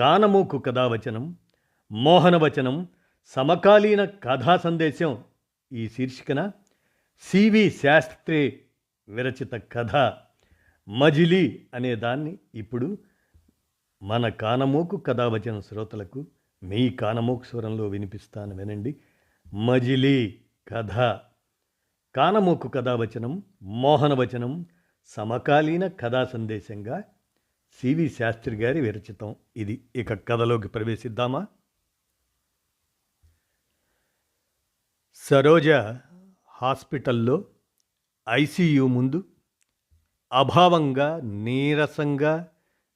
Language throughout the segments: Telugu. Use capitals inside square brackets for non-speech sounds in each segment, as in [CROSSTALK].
కానమూకు కథావచనం మోహనవచనం సమకాలీన కథా సందేశం ఈ శీర్షికన సివి శాస్త్రి విరచిత కథ మజిలీ అనే దాన్ని ఇప్పుడు మన కానమోకు కథావచన శ్రోతలకు మీ కానమోకు స్వరంలో వినిపిస్తాను వినండి. మజిలీ కథ. కానమోకు కథావచనం మోహనవచనం సమకాలీన కథా సందేశంగా సివి శాస్త్రి గారి విరచితం. ఇది ఇక కథలోకి ప్రవేశిద్దామా? సరోజ హాస్పిటల్లో ఐసీయూ ముందు అభావంగా నీరసంగా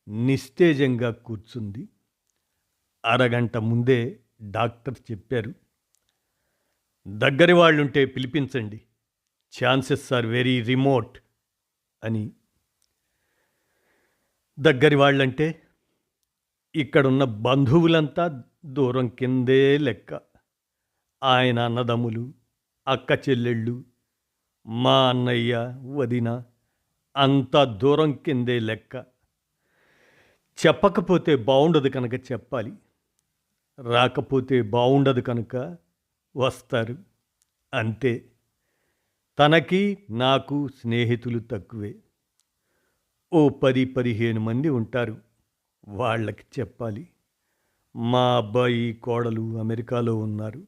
నిస్తేజంగా కూర్చుంది. అరగంట ముందే డాక్టర్ చెప్పారు దగ్గరి వాళ్ళుంటే పిలిపించండి. ఛాన్సెస్ ఆర్ వెరీ రిమోట్ అని దగ్గరి వాళ్ళంటే ఇక్కడున్న బంధువులంతా దూరం కిందే లెక్క. ఆయన అన్నదమ్ములు అక్క చెల్లెళ్ళు మా అన్నయ్య వదిన అంతా దూరం కిందే లెక్క. చెప్పకపోతే బాగుండదు కనుక చెప్పాలి. రాకపోతే బాగుండదు కనుక వస్తారు. అంతే. తనకి నాకు స్నేహితులు తక్కువే. ఓ పది పదిహేను మంది ఉంటారు. వాళ్ళకి చెప్పాలి. మా అబ్బాయి కోడలు అమెరికాలో ఉన్నారు.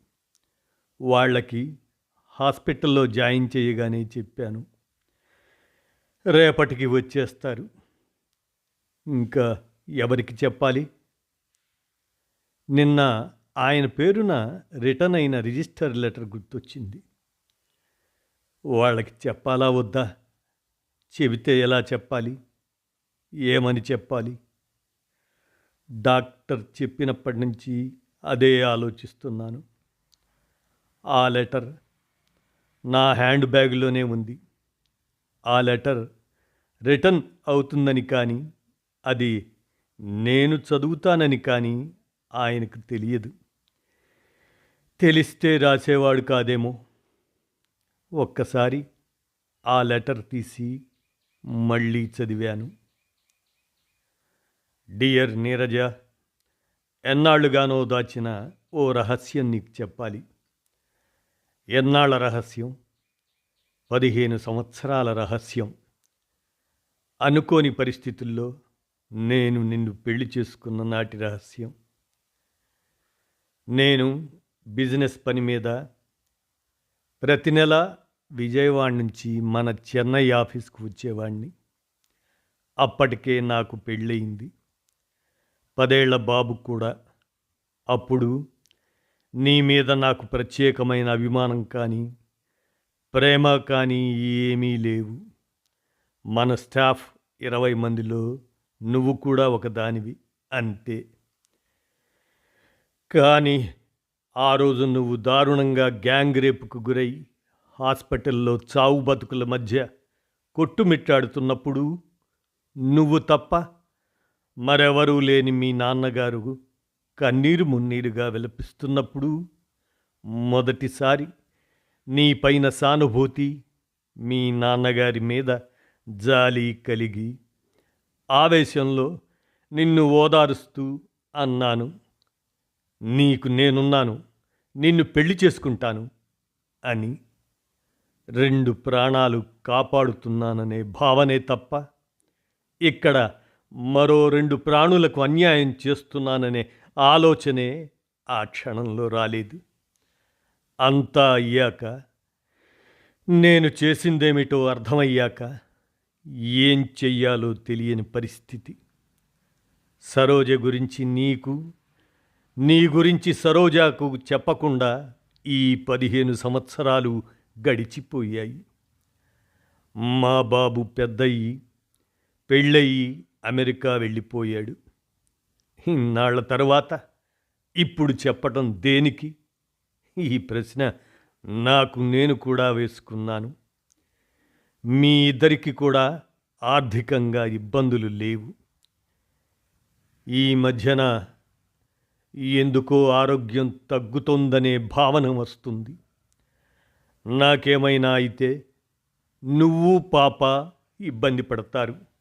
వాళ్ళకి హాస్పిటల్లో జాయిన్ చేయగానే చెప్పాను. రేపటికి వచ్చేస్తారు. ఇంకా ఎవరికి చెప్పాలి? నిన్న ఆయన పేరున రిటర్న్ అయిన రిజిస్టర్ లెటర్ గుర్తొచ్చింది. వాళ్ళకి చెప్పాలా వద్దా? చెబితే ఎలా చెప్పాలి? ఏమని చెప్పాలి? డాక్టర్ చెప్పినప్పటి నుంచి అదే ఆలోచిస్తున్నాను. ఆ లెటర్ నా హ్యాండ్ బ్యాగ్లోనే ఉంది. ఆ లెటర్ రిటర్న్ అవుతుందని కానీ అది నేను చదువుతానని కానీ ఆయనకు తెలియదు. తెలిస్తే రాసేవాడు కాదేమో. ఒక్కసారి ఆ లెటర్ తీసి మళ్ళీ చదివాను. డియర్ నీరజ ఎన్నాళ్ళుగానో దాచిన ఓ రహస్యం నీకు చెప్పాలి. ఎన్నాళ్ళ రహస్యం? పదిహేను సంవత్సరాల రహస్యం. అనుకోని పరిస్థితుల్లో నేను నిన్ను పెళ్ళి చేసుకున్న నాటి రహస్యం. నేను బిజినెస్ పని మీద ప్రతి నెల విజయవాడ నుంచి మన చెన్నై ఆఫీస్కు వచ్చేవాడిని అప్పటికే నాకు పెళ్ళయింది. పదేళ్ళ బాబు కూడా అప్పుడు నీ మీద నాకు ప్రత్యేకమైన అభిమానం కానీ ప్రేమ కానీ ఏమీ లేవు. మన స్టాఫ్ ఇరవై మందిలో నువ్వు కూడా ఒక దానివి అంతే కానీ ఆ రోజు నువ్వు దారుణంగా గ్యాంగ్ రేపుకు గురై హాస్పిటల్లో చావు బతుకుల మధ్య కొట్టుమిట్టాడుతున్నప్పుడు నువ్వు తప్ప మరెవరూ లేని మీ నాన్నగారు కన్నీరు మున్నీరుగా విలపిస్తున్నప్పుడు మొదటిసారి నీ పైన సానుభూతి మీ నాన్నగారి మీద జాలి కలిగి ఆవేశంలో నిన్ను ఓదారుస్తూ అన్నాను. నీకు నేనున్నాను నిన్ను పెళ్ళి చేసుకుంటాను అని రెండు ప్రాణాలు కాపాడుతున్నాననే భావనే తప్ప ఇక్కడ మరో రెండు ప్రాణులకు అన్యాయం చేస్తున్నాననే ఆలోచనే ఆ క్షణంలో రాలేదు. అంతా అయ్యాక నేను చేసిందేమిటో అర్థమయ్యాక ఏం చెయ్యాలో తెలియని పరిస్థితి. సరోజ గురించి నీకు నీ గురించి సరోజాకు చెప్పకుండా ఈ పదిహేను సంవత్సరాలు గడిచిపోయాయి. మా బాబు పెద్దయ్యి పెళ్ళయి అమెరికా వెళ్ళిపోయాడు. ఇన్నాళ్ళ తరువాత ఇప్పుడు చెప్పటం దేనికి? ఈ ప్రశ్న నాకు నేను కూడా వేసుకున్నాను. మీ ఇద్దరికి కూడా ఆర్థికంగా ఇబ్బందులు లేవు. ఈ మధ్యన ఎందుకో ఆరోగ్యం తగ్గుతోందనే భావన వస్తుంది. నాకేమైనా అయితే నువ్వు పాప ఇబ్బంది పడతారు.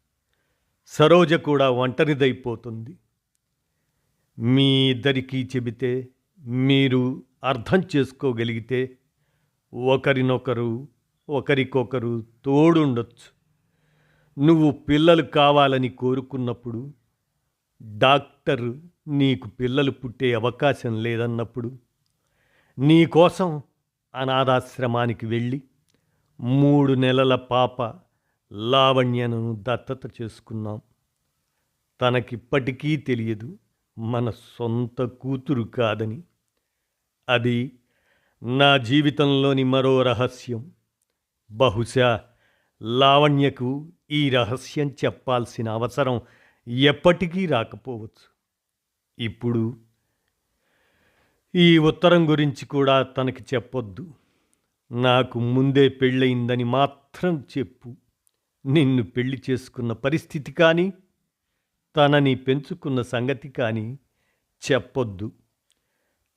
సరోజ కూడా ఒంటరిదైపోతుంది. మీ ఇద్దరికీ చెబితే మీరు అర్థం చేసుకోగలిగితే ఒకరినొకరు ఒకరికొకరు తోడుండొచ్చు. నువ్వు పిల్లలు కావాలని కోరుకున్నప్పుడు డాక్టర్ నీకు పిల్లలు పుట్టే అవకాశం లేదన్నప్పుడు నీకోసం అనాథాశ్రమానికి వెళ్ళి మూడు నెలల పాప లావణ్యను దత్తత చేసుకున్నాం. తనకిప్పటికీ తెలియదు మన సొంత కూతురు కాదని. అది నా జీవితంలోని మరో రహస్యం. బహుశా లావణ్యకు ఈ రహస్యం చెప్పాల్సిన అవసరం ఎప్పటికీ రాకపోవచ్చు. ఇప్పుడు ఈ ఉత్తరం గురించి కూడా తనకి చెప్పొద్దు. నాకు ముందే పెళ్ళయిందని మాత్రం చెప్పు. నిన్ను పెళ్ళి చేసుకున్న పరిస్థితి కానీ తనని పెంచుకున్న సంగతి కానీ చెప్పొద్దు.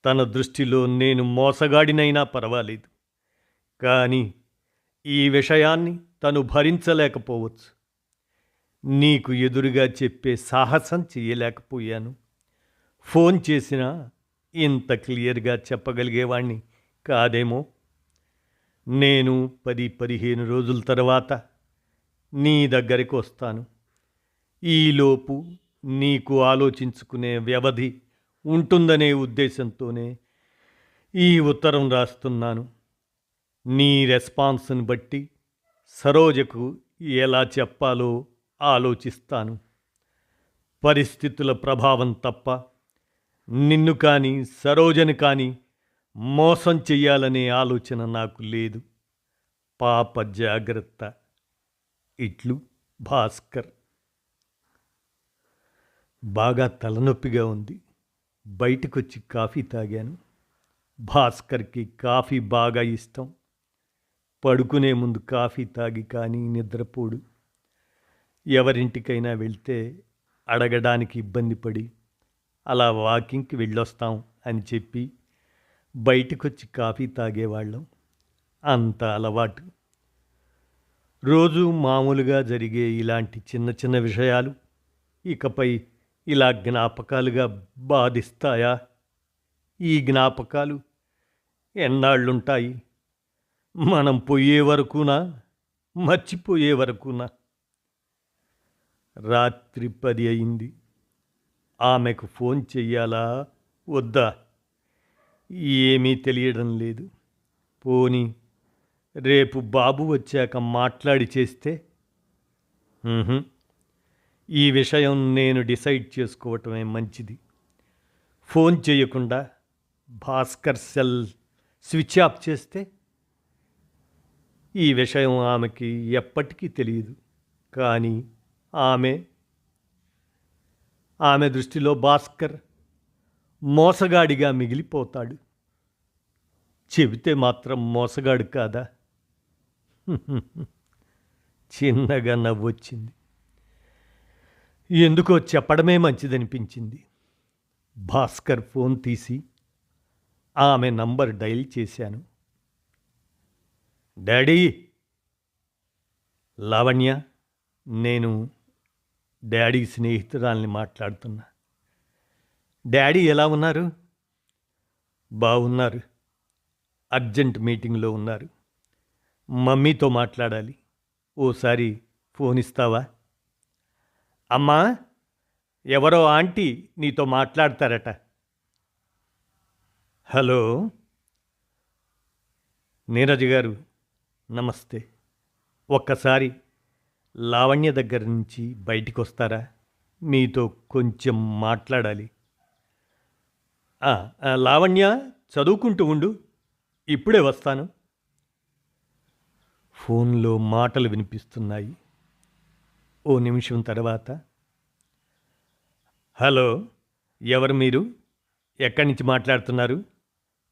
తన దృష్టిలో నేను మోసగాడినైనా పర్వాలేదు. కానీ ఈ విషయాన్ని తను భరించలేకపోవచ్చు. నీకు ఎదురుగా చెప్పే సాహసం చేయలేకపోయాను. ఫోన్ చేసినా ఇంత క్లియర్గా చెప్పగలిగేవాణ్ణి కాదేమో. నేను పది పదిహేను రోజుల తర్వాత నీ దగ్గరికి వస్తాను ఈలోపు నీకు ఆలోచించుకునే వ్యవధి ఉంటుందనే ఉద్దేశంతోనే ఈ ఉత్తరం రాస్తున్నాను. నీ రెస్పాన్స్ని బట్టి సరోజకు ఎలా చెప్పాలో ఆలోచిస్తాను. పరిస్థితుల ప్రభావం తప్ప నిన్ను కానీ సరోజని కానీ మోసం చెయ్యాలనే ఆలోచన నాకు లేదు. పాప జాగ్రత్త. ఇట్లు భాస్కర్. బాగా తలనొప్పిగా ఉంది. బయటకొచ్చి కాఫీ తాగాను. భాస్కర్కి కాఫీ బాగా ఇష్టం. పడుకునే ముందు కాఫీ తాగి కానీ నిద్రపోడు. ఎవరింటికైనా వెళ్తే అడగడానికి ఇబ్బంది పడి అలా వాకింగ్కి వెళ్ళొస్తాం అని చెప్పి బయటకొచ్చి కాఫీ తాగేవాళ్ళం. అంత అలవాటు. రోజు మామూలుగా జరిగే ఇలాంటి చిన్న చిన్న విషయాలు ఇకపై ఇలా జ్ఞాపకాలుగా బాధిస్తాయా? ఈ జ్ఞాపకాలు ఎన్నాళ్ళుంటాయి? మనం పోయే వరకునా? మర్చిపోయే వరకునా? రాత్రి పది అయింది. ఆమెకు ఫోన్ చెయ్యాలా? వద్దా? ఏమీ తెలియడం లేదు. పోనీ రేపు బాబు వచ్చాక మాట్లాడి చేస్తే? ఈ విషయం నేను డిసైడ్ చేసుకోవటమే మంచిది. ఫోన్ చేయకుండా భాస్కర్ సెల్ స్విచ్ ఆఫ్ చేస్తే? ఈ విషయం ఆమెకి ఎప్పటికీ తెలియదు. కానీ ఆమె ఆమె దృష్టిలో భాస్కర్ మోసగాడిగా మిగిలిపోతాడు. చెబితే మాత్రం మోసగాడు కాదా? [LAUGHS] చిన్నగా నవ్వొచ్చింది. ఎందుకో చెప్పడమే మంచిదనిపించింది. భాస్కర్ ఫోన్ తీసి ఆమె నంబర్ డైల్ చేశాను. డాడీ! లావణ్య నేను డాడీ స్నేహితురాల్ని మాట్లాడుతున్నా. డాడీ ఎలా ఉన్నారు? బాగున్నారు అర్జెంట్ మీటింగ్లో ఉన్నారు. మమ్మీతో మాట్లాడాలి. ఓసారి ఫోన్ ఇస్తావా అమ్మా ఎవరో ఆంటీ నీతో మాట్లాడతారట. హలో? నీరజ్ గారు నమస్తే. ఒక్కసారి లావణ్య దగ్గర నుంచి బయటికి వస్తారా మీతో కొంచెం మాట్లాడాలి. లావణ్య చదువుకుంటూ ఉండు. ఇప్పుడే వస్తాను. ఫోన్లో మాటలు వినిపిస్తున్నాయి. ఓ నిమిషం తర్వాత హలో ఎవరు మీరు? ఎక్కడి నుంచి మాట్లాడుతున్నారు?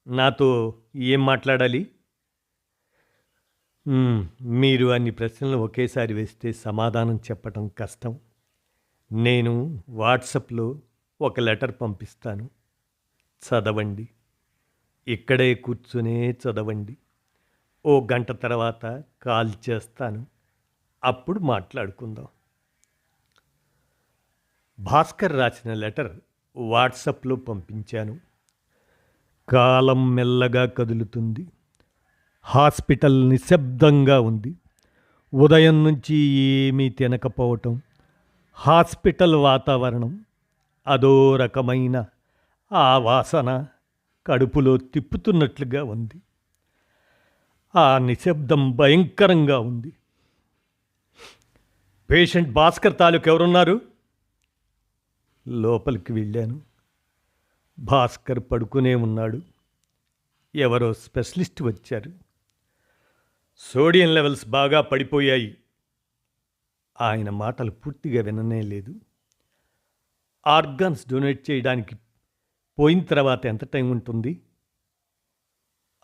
నాతో ఏం మాట్లాడాలి? మీరు అన్ని ప్రశ్నలు ఒకేసారి వేస్తే సమాధానం చెప్పటం కష్టం. నేను వాట్సప్లో ఒక లెటర్ పంపిస్తాను. చదవండి. ఇక్కడే కూర్చునే చదవండి. ఓ గంట తర్వాత కాల్ చేస్తాను. అప్పుడు మాట్లాడుకుందాం. భాస్కర్ రాసిన లెటర్ వాట్సప్లో పంపించాను. కాలం మెల్లగా కదులుతుంది. హాస్పిటల్ నిశ్శబ్దంగా ఉంది. ఉదయం నుంచి ఏమీ తినకపోవటం. హాస్పిటల్ వాతావరణం అదో రకమైన ఆ వాసన కడుపులో తిప్పుతున్నట్లుగా ఉంది. ఆ నిశ్శబ్దం భయంకరంగా ఉంది. పేషెంట్ భాస్కర్ తాలూకు ఎవరున్నారు? లోపలికి వెళ్ళాను. భాస్కర్ పడుకునే ఉన్నాడు. ఎవరో స్పెషలిస్ట్ వచ్చారు. సోడియం లెవెల్స్ బాగా పడిపోయాయి. ఆయన మాటలు పూర్తిగా విననే లేదు. ఆర్గాన్స్ డొనేట్ చేయడానికి పోయిన తర్వాత ఎంత టైం ఉంటుంది?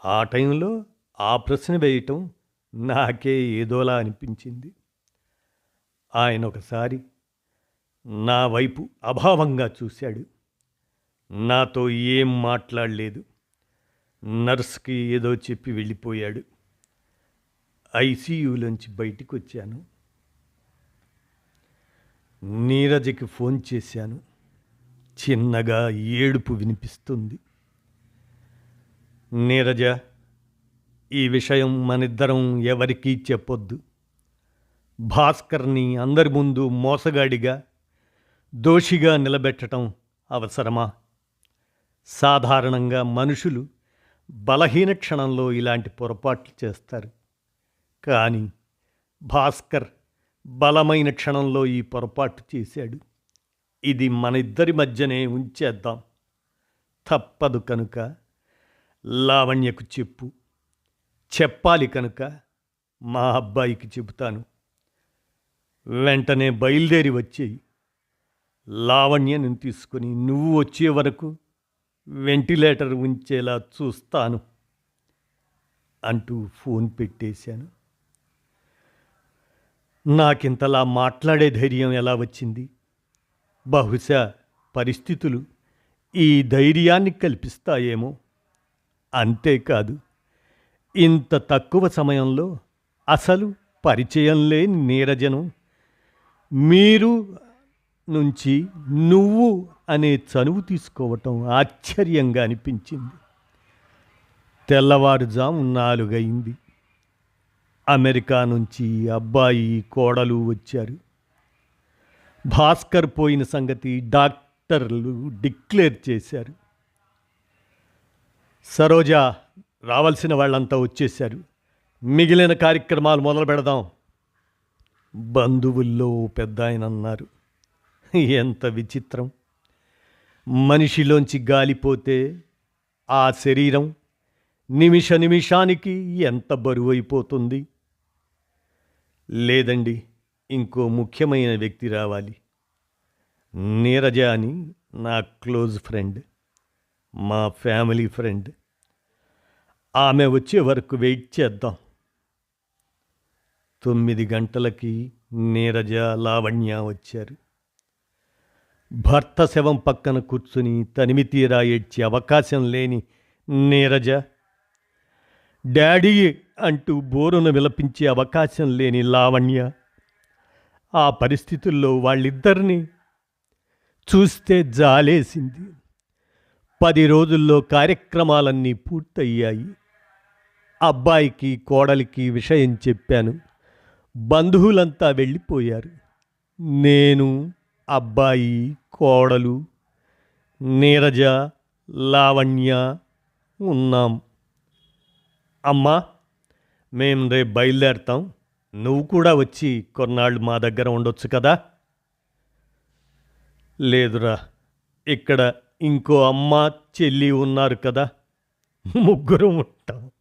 ఆ టైంలో ఆ ప్రశ్న వేయటం నాకే ఏదోలా అనిపించింది. ఆయన ఒకసారి నా వైపు అభావంగా చూశాడు. నాతో ఏం మాట్లాడలేదు. నర్స్కి ఏదో చెప్పి వెళ్ళిపోయాడు. ఐసీయూలోంచి బయటికి వచ్చాను నీరజకి ఫోన్ చేశాను. చిన్నగా ఏడుపు వినిపిస్తుంది. నీరజ ఈ విషయం మనిద్దరం ఎవరికీ చెప్పొద్దు. భాస్కర్ని అందరి ముందు మోసగాడిగా దోషిగా నిలబెట్టడం అవసరమా? సాధారణంగా మనుషులు బలహీన క్షణంలో ఇలాంటి పొరపాట్లు చేస్తారు. కానీ భాస్కర్ బలమైన క్షణంలో ఈ పొరపాటు చేశాడు. ఇది మన ఇద్దరి మధ్యనే ఉంచేద్దాం. తప్పదు కనుక లావణ్యకు చెప్పు. చెప్పాలి కనుక మా అబ్బాయికి చెబుతాను. వెంటనే బయలుదేరి వచ్చి లావణ్యను తీసుకొని నువ్వు వచ్చే వరకు వెంటిలేటర్ ఉంచేలా చూస్తాను అంటూ ఫోన్ పెట్టేశాను. నాకింతలా మాట్లాడే ధైర్యం ఎలా వచ్చింది? బహుశా పరిస్థితులు ఈ ధైర్యాన్ని కల్పిస్తాయేమో. అంతేకాదు ఇంత తక్కువ సమయంలో అసలు పరిచయం లేని నీరజను మీరు నుంచి నువ్వు అనే చనువు తీసుకోవటం ఆశ్చర్యంగా అనిపించింది. తెల్లవారుజాము నాలుగైంది అమెరికా నుంచి అబ్బాయి కోడలు వచ్చారు. భాస్కర్ పోయిన సంగతి డాక్టర్లు డిక్లేర్ చేశారు. సరోజా రావాల్సిన వాళ్ళంతా వచ్చేశారు. మిగిలిన కార్యక్రమాలు మొదలు పెడదాం. బంధువుల్లో పెద్ద ఆయన అన్నారు. ఎంత విచిత్రం. మనిషిలోంచి గాలిపోతే ఆ శరీరం నిమిష నిమిషానికి ఎంత బరువైపోతుంది. లేదండి ఇంకో ముఖ్యమైన వ్యక్తి రావాలి. నీరజ అని నా క్లోజ్ ఫ్రెండ్ మా ఫ్యామిలీ ఫ్రెండ్. ఆమె వచ్చే వరకు వెయిట్ చేద్దాం. తొమ్మిది గంటలకి నీరజ లావణ్య వచ్చారు. భర్త శవం పక్కన కూర్చుని తనిమి తీరా ఏడ్చే అవకాశం లేని నీరజ డాడీ అంటూ బోరున విలపించే అవకాశం లేని లావణ్య ఆ పరిస్థితుల్లో వాళ్ళిద్దరినీ చూస్తే జాలేసింది. పది రోజుల్లో కార్యక్రమాలన్నీ పూర్తయ్యాయి. అబ్బాయికి కోడలికి విషయం చెప్పాను. బంధువులంతా వెళ్ళిపోయారు. నేను అబ్బాయి కోడలు నీరజ లావణ్య ఉన్నాం. అమ్మా మేము రేపు బయలుదేరతాం. నువ్వు కూడా వచ్చి కొన్నాళ్ళు మా దగ్గర ఉండొచ్చు కదా? లేదురా ఇక్కడ ఇంకో అమ్మ చెల్లి ఉన్నారు కదా. ముగ్గురం ఉంటాం.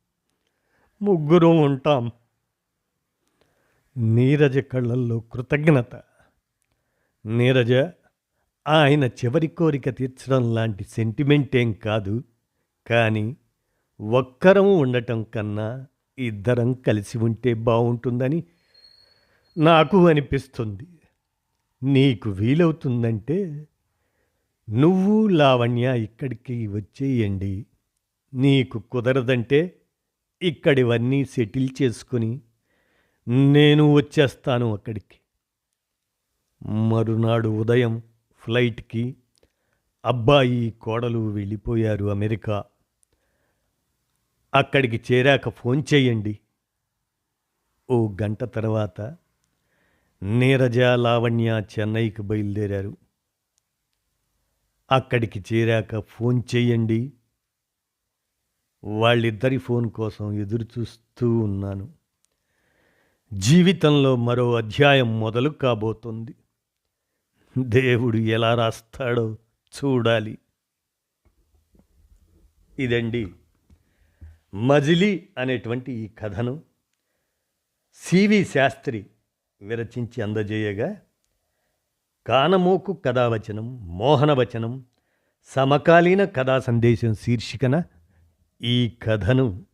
ముగ్గురం ఉంటాం. నీరజ కళ్ళల్లో కృతజ్ఞత. నీరజ ఆయన చివరి కోరిక తీర్చడం లాంటి సెంటిమెంట్ ఏం కాదు. కానీ ఒక్కరం ఉండటం కన్నా ఇద్దరం కలిసి ఉంటే బాగుంటుందని నాకు అనిపిస్తుంది. నీకు వీలవుతుందంటే నువ్వు లావణ్య ఇక్కడికి వచ్చేయండి. నీకు కుదరదంటే ఇక్కడివన్నీ సెటిల్ చేసుకుని నేను వచ్చేస్తాను అక్కడికి. మరునాడు ఉదయం ఫ్లైట్కి అబ్బాయి కోడలు వెళ్ళిపోయారు అమెరికా. అక్కడికి చేరాక ఫోన్ చేయండి. ఓ గంట తర్వాత నీరజ లావణ్య చెన్నైకి బయలుదేరారు. అక్కడికి చేరాక ఫోన్ చేయండి. వాళ్ళిద్దరి ఫోన్ కోసం ఎదురుచూస్తూ ఉన్నాను. జీవితంలో మరో అధ్యాయం మొదలు కాబోతుంది. దేవుడు ఎలా రాస్తాడో చూడాలి. ఇదండి మజిలీ అనేటువంటి ఈ కథను సివి శాస్త్రి విరచించి అందజేయగా కానమోకు కథావచనం మోహనవచనం సమకాలీన కథా సందేశం శీర్షికన ఈ కథను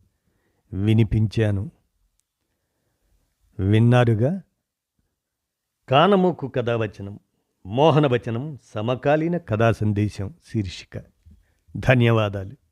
వినిపించాను. విన్నారుగా? కానమోకు కథావచనం మోహనవచనం సమకాలీన కథా సందేశం శీర్షిక. ధన్యవాదాలు.